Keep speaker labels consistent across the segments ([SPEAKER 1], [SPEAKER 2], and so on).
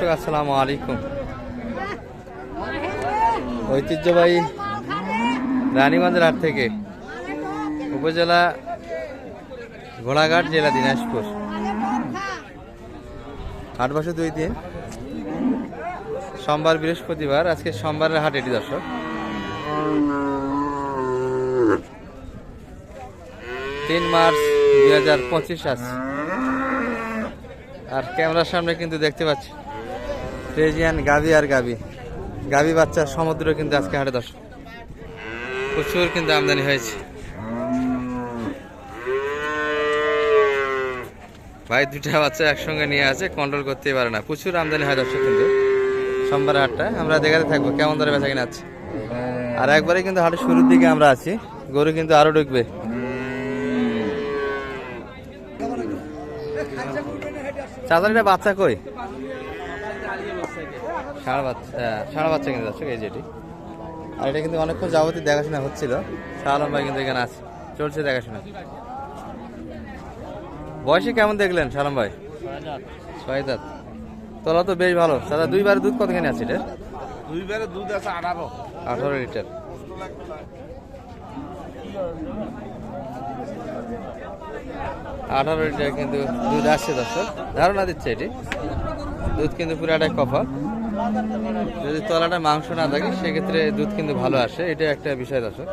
[SPEAKER 1] দর্শক, আসসালামু আলাইকুম। ঐতিহ্যবাহী রানীগঞ্জের হাট থেকে উপজেলা ঘোড়াঘাট জেলা দিনাজপুর। হাট বসে দুই দিন। সোমবার বৃহস্পতিবার, আজকে সোমবারের হাট এটি দর্শক। তিন মার্চ দুই হাজার পঁচিশ আর ক্যামেরার সামনে কিন্তু দেখতে পাচ্ছি ফ্রেজিয়ান গাবি আর গাবি গাবি বাচ্চার সমুদ্র কিন্তু আজকে হাটে দশ। প্রচুর কিন্তু আমদানি হয়েছে। ভাই দুটা বাচ্চা একসঙ্গে নিয়ে আছে কন্ট্রোল করতেই পারে না। প্রচুর আমদানি হয় দর্শক কিন্তু। সোমবার হাটটা, আমরা দেখাতে থাকব কেমন ধরে বেচা কিনা আছে। আর একবারে কিন্তু হাটের শুরুর দিকে আমরা আছি, গরু কিন্তু আরও ঢুকবে। চাচারিটা বাচ্চা কই? ষাঁড় বাচ্চা ষাঁড় বাচ্চা কিন্তু দর্শক এই যেটি। আর এটা কিন্তু অনেকক্ষণ যাবতীয় দেখাশোনা হচ্ছিল। শাহ ভাই কিন্তু এখানে আছে। চলছে দেখাশোনা। বয়সে কেমন দেখলেন সালাম ভাই? ছয় দাঁত। তোলা তো বেশ ভালো। দাদা দুইবার দুধ কতখানি আছে এটা
[SPEAKER 2] দুইবারে দুধ আছে আঠারো।
[SPEAKER 1] আঠারো লিটার। আঠারো লিটার কিন্তু দুধ আসছে দর্শক। ধারণা দিচ্ছে এটি। দুধ কিন্তু পুরাটাই কফা যদি তলাটা মাংস না থাকে, সেক্ষেত্রে দুধ কিন্তু ভালো আসে। এটা একটা বিষয় দর্শক।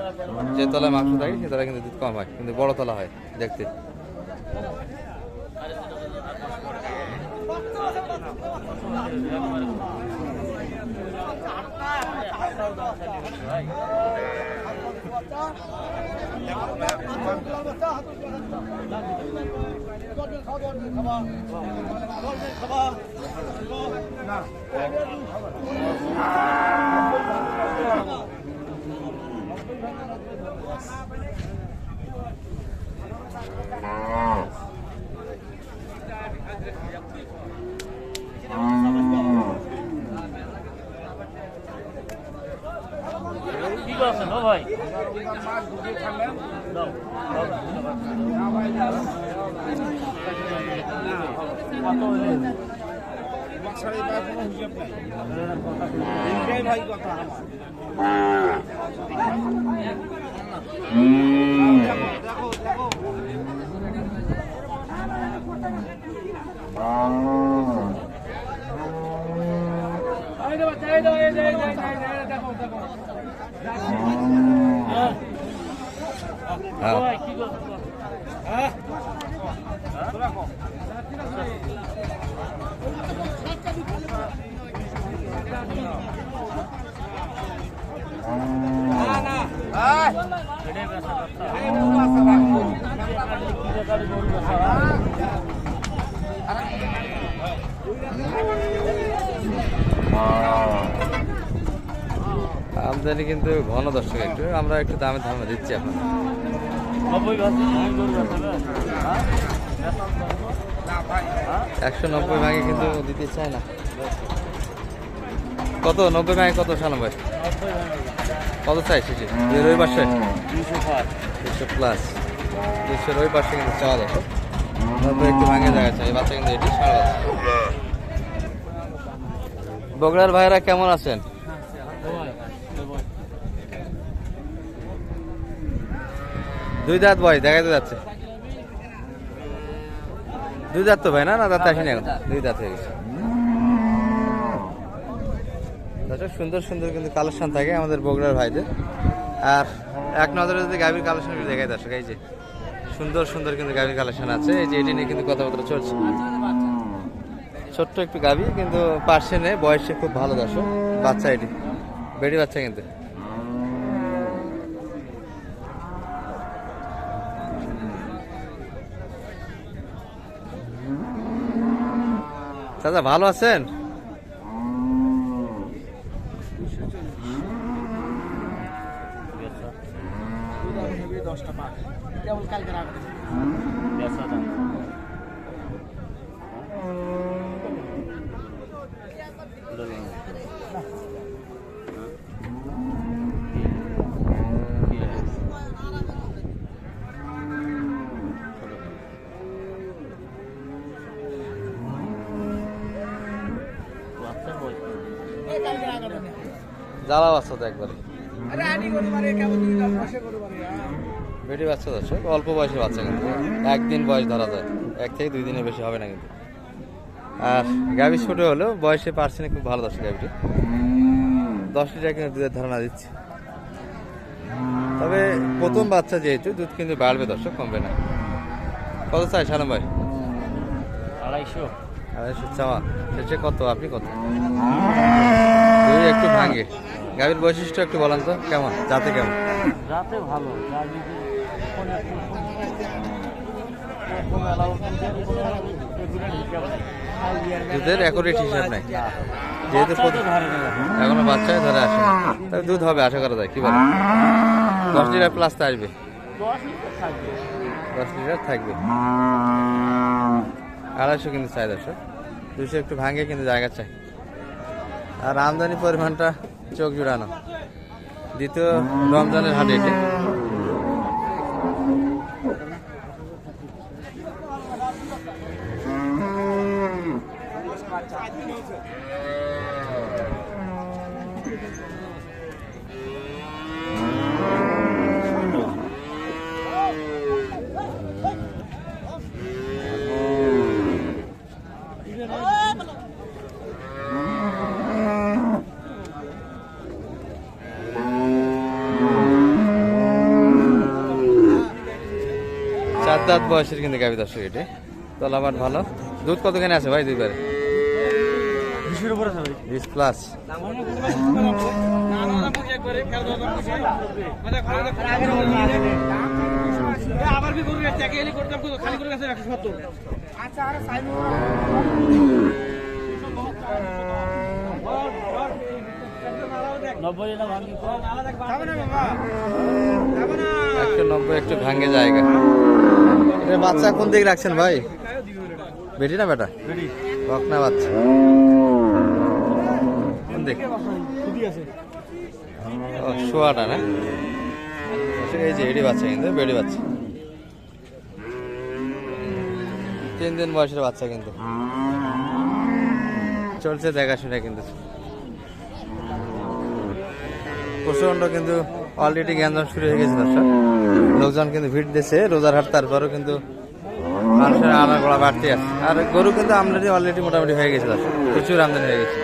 [SPEAKER 1] যে তলায় মাংস থাকে, সে তলায় কিন্তু দুধ কম হয়, কিন্তু বড় তলা হয় দেখতে।
[SPEAKER 3] কি করছেন ভাই?
[SPEAKER 2] ভাই কথা আমার দেখো দেখো
[SPEAKER 1] হ্যাঁ
[SPEAKER 3] ভাই কি করছেন এটাই বেচা কথা। কি বেচারি গরু বেচা?
[SPEAKER 1] আমদানি কিন্তু ঘন দর্শক একটু আমরা একটু দামে দামে দিচ্ছি? একশো নব্বই ভাগে কিন্তু দিতে চায় না কত নব্বই ভাগে কত সালাম ভাই
[SPEAKER 3] নব্বই ভাজি।
[SPEAKER 1] কত চাই? শেষে এর ওই পাশে দুশো প্লাস দুশোর ওই পাশে কিন্তু চাওয়া দেখো নব্বই একটু ভাঙে জায়গা চাই এই বাচ্চা কিন্তু এটি সাড়ে বাচ্চা। ভাইরা কেমন আছেন। দুই দাঁত ভাই দেখাতে যাচ্ছে। দুই দাঁত তো ভাই না? না দাঁত আসেনি এখন। দুই দাঁত হয়ে গেছে। দর্শক সুন্দর সুন্দর কিন্তু কালেকশন থাকে আমাদের বগুড়ার ভাইদের। আর এক নজরে যদি গাভীর কালেকশন দেখায় দর্শক, এই যে সুন্দর সুন্দর কিন্তু গাভীর কালেকশন আছে। এই যে এটি নিয়ে কিন্তু কথাবার্তা চলছে। ছোট্ট একটু গাভী, কিন্তু পার্সেন্টে বয়সে খুব ভালো দর্শক। বাচ্চা এটি, বেড়ি বাচ্চা কিন্তু। দাদা ভালো আছেন?
[SPEAKER 3] জ্বালাও রাখবে
[SPEAKER 1] একবারে। আরে আনি করতে পারে কেমন দুই মাসে করতে পারে বেটি বাচ্চা দর্শক অল্প বয়সের বাচ্চা কিন্তু। একদিন বয়স ধরা যায় এক থেকে দুই দিনের বেশি হবে না কিন্তু। আর গাভি ছোট হলেও বয়সে পার্সেন্ট খুব ভালো দর্শক গাভিটি। দশ লিটার কিন্তু দুধের ধারণা দিচ্ছে। তবে প্রথম বাচ্চা যেহেতু দুধ কিন্তু বাড়বে দর্শক কমবে না। কত চাই সালাম ভাই
[SPEAKER 3] আড়াইশো।
[SPEAKER 1] আড়াইশো চাওয়া। শেষে কত আপনি কত? দুই একটু ভাঙে। গাভীর বৈশিষ্ট্য একটু বলেন তো কেমন? যাতে কেমন?
[SPEAKER 3] রাতে ভালো
[SPEAKER 1] দুধের অ্যাকুরেট হিসাব নাই। যেহেতু
[SPEAKER 3] এখন।
[SPEAKER 1] বাচ্চায় ধরে আসে। না। দুধ হবে, আশা করা যায়, কি বলে দশ লিটার প্লাস আসবে।
[SPEAKER 3] দশ লিটার থাকবে।
[SPEAKER 1] দশ আড়াইশো কিন্তু চাই দর্শক। দুশো একটু ভাঙে কিন্তু জায়গা চাই। আর আমদানি পরিমাণটা চোখ জুড়ানো। দ্বিতীয় রমজানের হাটে দাঁত বয়সের কিন্তু গাভি দর্শক এটি। তলাবাট ভালো। দুধ কতখানি আছে ভাই দুইবারে
[SPEAKER 3] বিশের আছে ভাই।
[SPEAKER 1] বিশ প্লাস
[SPEAKER 2] আবার একশো
[SPEAKER 3] নব্বই ভাঙি
[SPEAKER 1] একটু ভাঙ্গে জায়গা। বাচ্চা কোন দিকে রাখছেন ভাই? বেটি না বেটা? বকনা বাচ্চা। কোন দিক? শোয়াটা না? এই যে এডি বাচ্চা কিন্তু বেডি বাচ্চা। তিন দিন বয়সের বাচ্চা কিন্তু। চলছে দেখাশোনা কিন্তু। প্রচণ্ড কিন্তু অলরেডি জ্ঞানজন শুরু হয়ে গেছে, দর্শক। লোকজন কিন্তু ভিড় দিচ্ছে রোজার হাট, তারপরেও কিন্তু মানুষের আনা গোড়া বাড়তে আছে। আর গরু কিন্তু আমদানি অলরেডি মোটামুটি হয়ে গেছে, দর্শক। প্রচুর আমদানি হয়ে গেছে।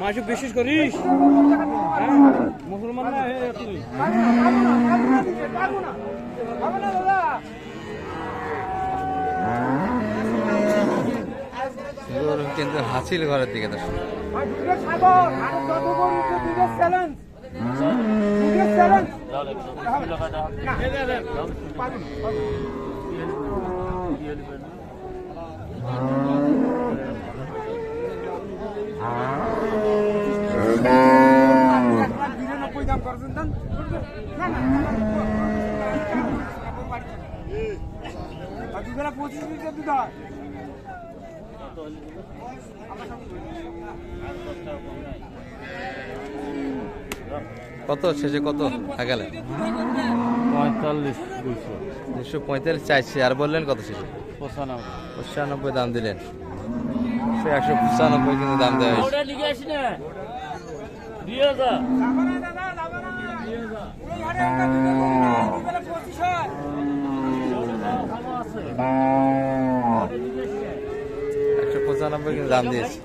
[SPEAKER 2] মাসে বিশেষ করিস? মুসলমান না হে তুই?
[SPEAKER 1] কিন্তু হাসিল ঘরের দিকে দর্শক
[SPEAKER 2] পঁচিশ লিটার দুধ হয়
[SPEAKER 1] কত? শেষে কত? আগালে?
[SPEAKER 3] পঁয়তাল্লিশ দুইশো।
[SPEAKER 1] দুশো পঁয়তাল্লিশ চাইছে। আর বললেন কত শেষে?
[SPEAKER 3] পঁচানব্বই।
[SPEAKER 1] পঁচানব্বই দাম দিলেন। সে একশো পঁচানব্বই কিন্তু দাম দেওয়া হয়েছে। একশো পঁচানব্বই কিন্তু দাম দিয়েছে।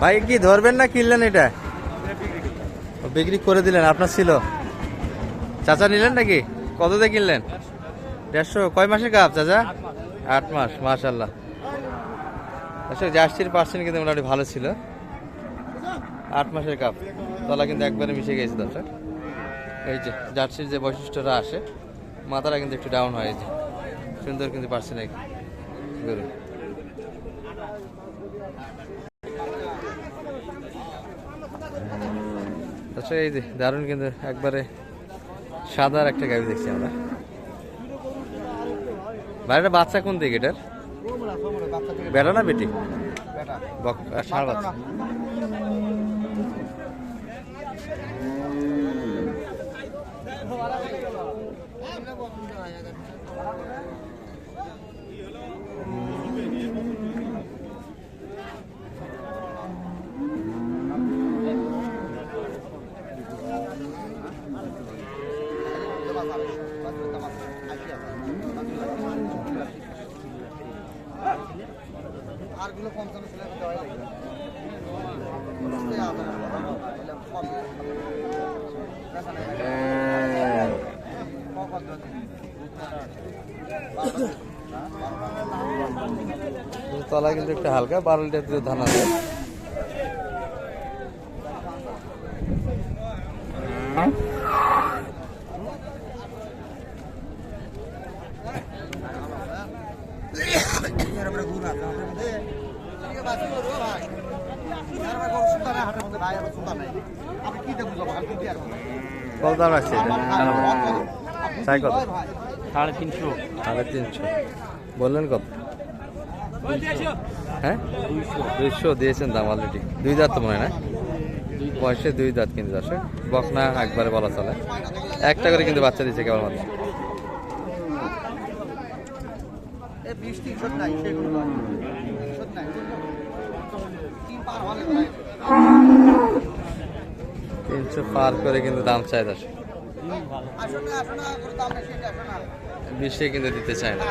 [SPEAKER 1] ভাই, কি ধরবেন না কিনলেন এটা? বিক্রি করে দিলেন, আপনার ছিল। চাচা নিলেন নাকি? কত দিয়ে কিনলেন? দেড়শো। কয় মাসের কাপ, চাচা? আট মাস মাশাল্লাহ জার্সির পার্সেন্ট কিন্তু মোটামুটি ভালো ছিল। আট মাসের কাপ। তলা কিন্তু একবারে মিশে গেছে, দর্শক। এই যে, জার্সির যে বৈশিষ্ট্যটা আসে, মাথাটা কিন্তু একটু ডাউন হয়ে যায়। সুন্দর কিন্তু পারছে না গরু। আচ্ছা এই যে দারুণ কিন্তু একবারে সাদার একটা গাড়ি দেখছি আমরা। বাইরে বাচ্চা কোন দিকে এটার? বেড়া না বেটি? সার বাচ্চা। তলা কিন্তু একটু হালকা বারো লিটার দুধ ধান আছে। কত দাম চাই
[SPEAKER 3] সাড়ে তিনশো।
[SPEAKER 1] সাড়ে তিনশো। বললেন কত? হ্যাঁ? দুইশো দিয়েছেন দাম অলরেডি দুই দাঁত তো মনে হয় না? বয়সে দুই দাঁত কিন্তু আসে বকনা একবারে বলা চলে। একটা করে কিন্তু বাচ্চা দিচ্ছে কেবলমাত্র
[SPEAKER 4] এই তিনশো পার
[SPEAKER 1] করে কিন্তু দাম চাই দশ
[SPEAKER 4] আসো
[SPEAKER 1] বিশে কিন্তু দিতে চায় না।